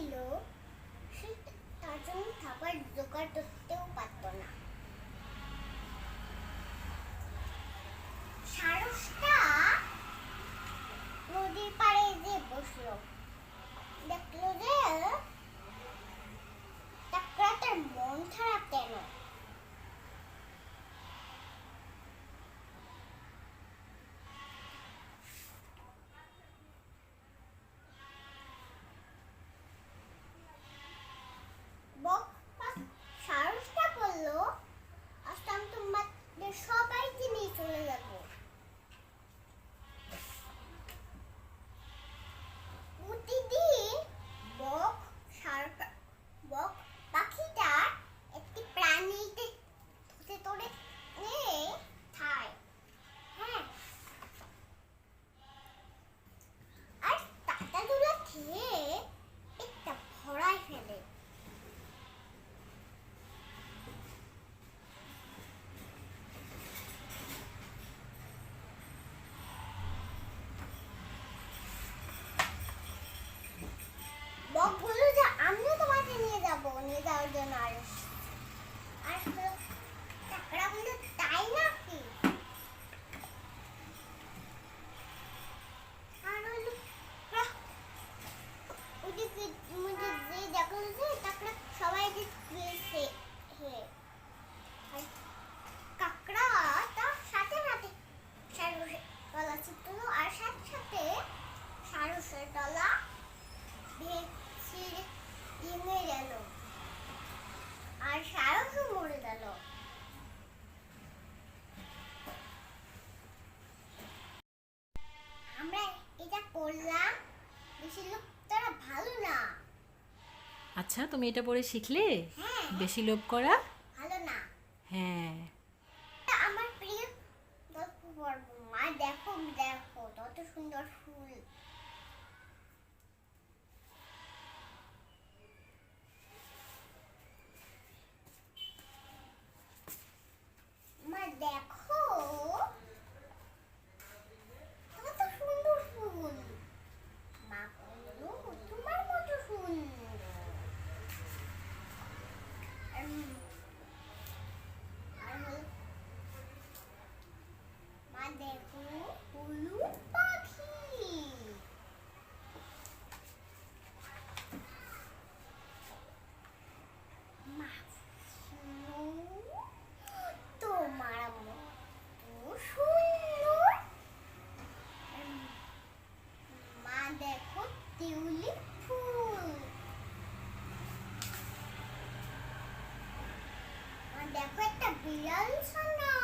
Hello. Didi. Northern Irish. আচ্ছা তুমি এটা পরে শিখলে? হ্যাঁ। বেশি লোভ করা? দেখো একটা বিড়াল সোনা